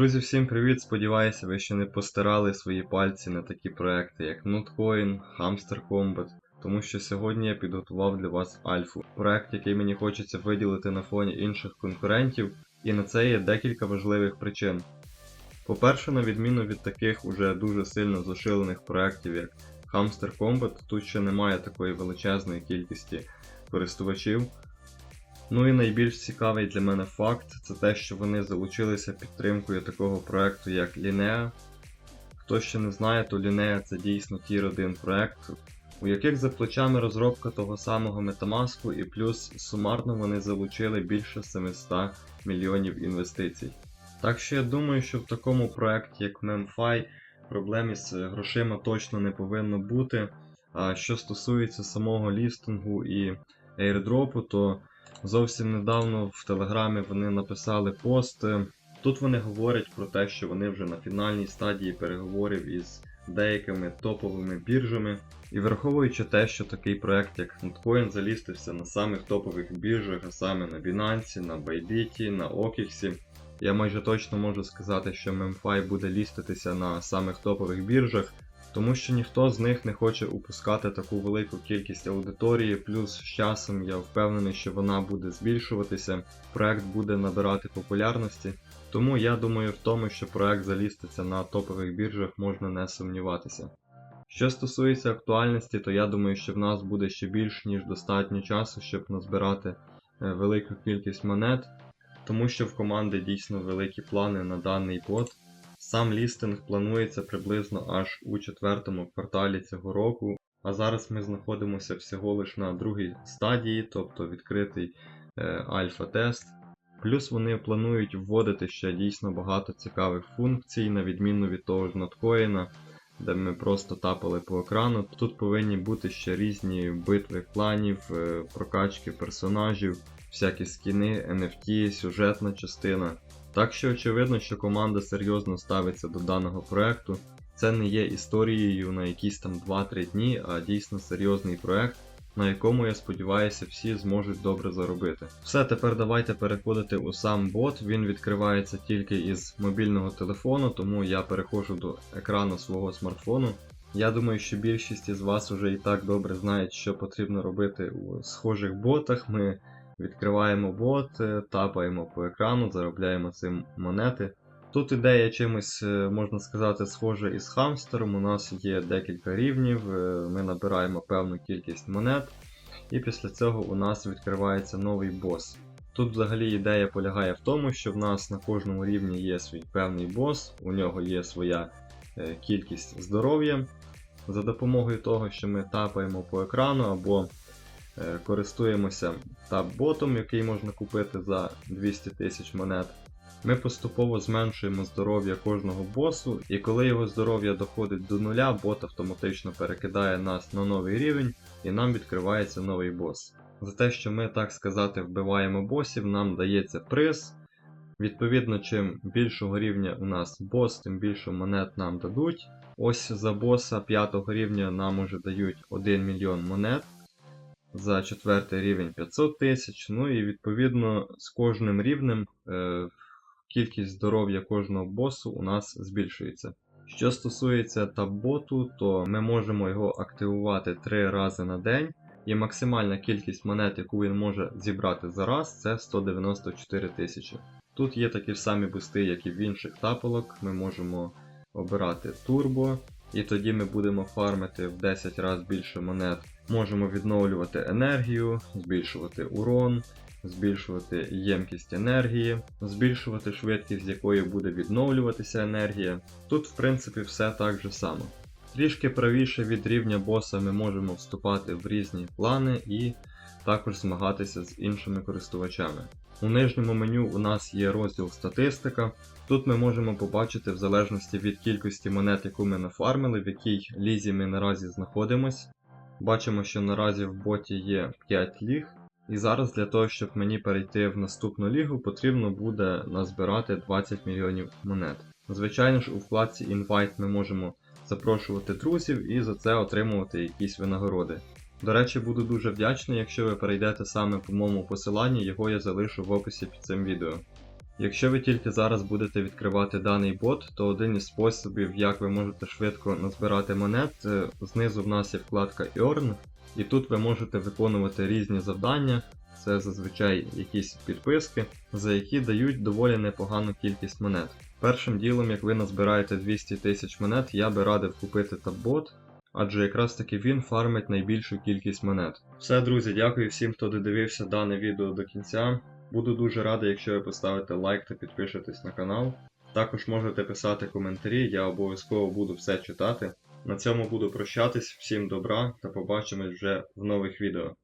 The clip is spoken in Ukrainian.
Друзі, всім привіт! Сподіваюся, ви ще не постирали свої пальці на такі проекти, як Notcoin, Hamster Combat, тому що сьогодні я підготував для вас Альфу, проект, який мені хочеться виділити на фоні інших конкурентів, і на це є декілька важливих причин. По-перше, на відміну від таких уже дуже сильно зашилених проєктів, як Hamster Combat, тут ще немає такої величезної кількості користувачів. Ну і найбільш цікавий для мене факт це те, що вони залучилися підтримкою такого проекту, як Linea. Хто ще не знає, то Linea це дійсно тір 1 проект, у яких за плечами розробка того самого Metamask, і плюс сумарно вони залучили більше 700 мільйонів інвестицій. Так що я думаю, що в такому проекті, як MemFi, проблем із грошима точно не повинно бути. А що стосується самого лістингу і airdropу, то Зовсім недавно в Телеграмі вони написали пост. Тут вони говорять про те, що вони вже на фінальній стадії переговорів із деякими топовими біржами. І враховуючи те, що такий проект, як Notcoin, залістився на самих топових біржах, а саме на Binance, на Bybit, на OKX, я майже точно можу сказати, що MemFi буде ліститися на самих топових біржах. Тому що ніхто з них не хоче упускати таку велику кількість аудиторії, плюс з часом я впевнений, що вона буде збільшуватися, проект буде набирати популярності. Тому я думаю в тому, що проект заліститься на топових біржах можна не сумніватися. Що стосується актуальності, то я думаю, що в нас буде ще більш ніж достатньо часу, щоб назбирати е, велику кількість монет, тому що в команди дійсно великі плани на даний бот. Сам лістинг планується приблизно аж у четвертому кварталі цього року, а зараз ми знаходимося всього лиш на другій стадії, тобто відкритий е, альфа-тест. Плюс вони планують вводити ще дійсно багато цікавих функцій, на відміну від того ж Notcoin, де ми просто тапали по екрану. Тут повинні бути ще різні битви кланів, е, прокачки персонажів, всякі скіни, NFT, сюжетна частина. Так що очевидно, що команда серйозно ставиться до даного проекту. Це не є історією на якісь там 2-3 дні, а дійсно серйозний проект, на якому, я сподіваюся, всі зможуть добре заробити. Все, тепер давайте переходити у сам бот. Він відкривається тільки із мобільного телефону, тому я переходжу до екрану свого смартфону. Я думаю, що більшість із вас вже і так добре знають, що потрібно робити у схожих ботах. Ми Відкриваємо бот, тапаємо по екрану, заробляємо цим монети. Тут ідея чимось, е, можна сказати, схожа із хамстером. У нас є декілька рівнів, е, ми набираємо певну кількість монет, і після цього у нас відкривається новий бос. Тут взагалі ідея полягає в тому, що в нас на кожному рівні є свій певний бос, у нього є своя е, кількість здоров'я. За допомогою того, що ми тапаємо по екрану або користуємося таб-ботом, який можна купити за 200 тисяч монет. Ми поступово зменшуємо здоров'я кожного босу, і коли його здоров'я доходить до нуля, бот автоматично перекидає нас на новий рівень і нам відкривається новий бос. За те, що ми, так сказати, вбиваємо босів, нам дається приз. Відповідно, чим більшого рівня у нас бос, тим більше монет нам дадуть. Ось за боса 5 рівня нам уже дають 1 мільйон монет за четвертий рівень 500 тисяч. Ну і відповідно з кожним рівнем е, кількість здоров'я кожного босу у нас збільшується. Що стосується таб-боту, то ми можемо його активувати 3 рази на день. І максимальна кількість монет, яку він може зібрати за раз, це 194 тисячі. Тут є такі ж самі бусти, як і в інших тапелок. Ми можемо обирати турбо, і тоді ми будемо фармити в 10 разів більше монет Можемо відновлювати енергію, збільшувати урон, збільшувати ємкість енергії, збільшувати швидкість, з якою буде відновлюватися енергія. Тут, в принципі, все так же само. Трішки правіше від рівня боса ми можемо вступати в різні плани і також змагатися з іншими користувачами. У нижньому меню у нас є розділ статистика. Тут ми можемо побачити в залежності від кількості монет, яку ми нафармили, в якій лізі ми наразі знаходимось. Бачимо, що наразі в боті є 5 ліг. І зараз для того, щоб мені перейти в наступну лігу, потрібно буде назбирати 20 мільйонів монет. Звичайно ж, у вкладці Invite ми можемо запрошувати друзів і за це отримувати якісь винагороди. До речі, буду дуже вдячний, якщо ви перейдете саме по моєму посиланні, його я залишу в описі під цим відео. Якщо ви тільки зараз будете відкривати даний бот, то один із способів, як ви можете швидко назбирати монет, знизу в нас є вкладка Earn, і тут ви можете виконувати різні завдання. Це зазвичай якісь підписки, за які дають доволі непогану кількість монет. Першим ділом, як ви назбираєте 200 тисяч монет, я би радив купити табот, адже якраз таки він фармить найбільшу кількість монет. Все, друзі, дякую всім, хто додивився дане відео до кінця. Буду дуже радий, якщо ви поставите лайк та підпишетесь на канал. Також можете писати коментарі, я обов'язково буду все читати. На цьому буду прощатись, всім добра та побачимось вже в нових відео.